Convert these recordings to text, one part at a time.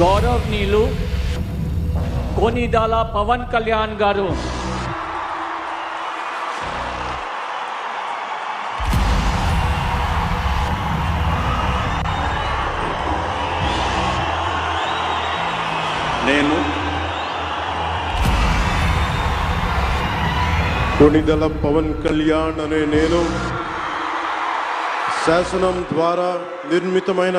గౌరవనీయులు కోనిదాల పవన్ కళ్యాణ్ గారు. నేను కొణిదల పవన్ కళ్యాణ్ అనే నేను శాసనం ద్వారా నిర్మితమైన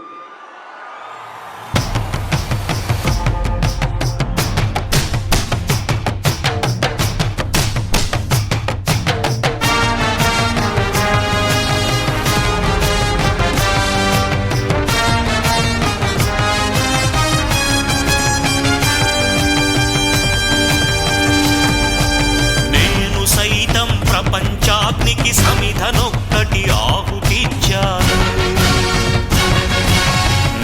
ప్రపంచాగ్నికి ఆహుతిచ్చాను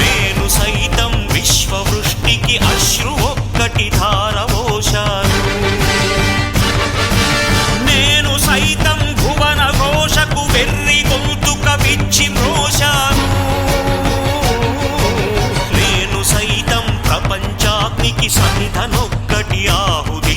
నేను సైతం విశ్వవృష్టికి అశ్రు ఒక్కటి ధారవోశాను నేను సైతం భువన ఘోషకు వెర్రి గొంతుక విచ్చి మ్రోశాను. నేను సైతం ప్రపంచాగ్నికి సంధనొక్కటి ఆహుతి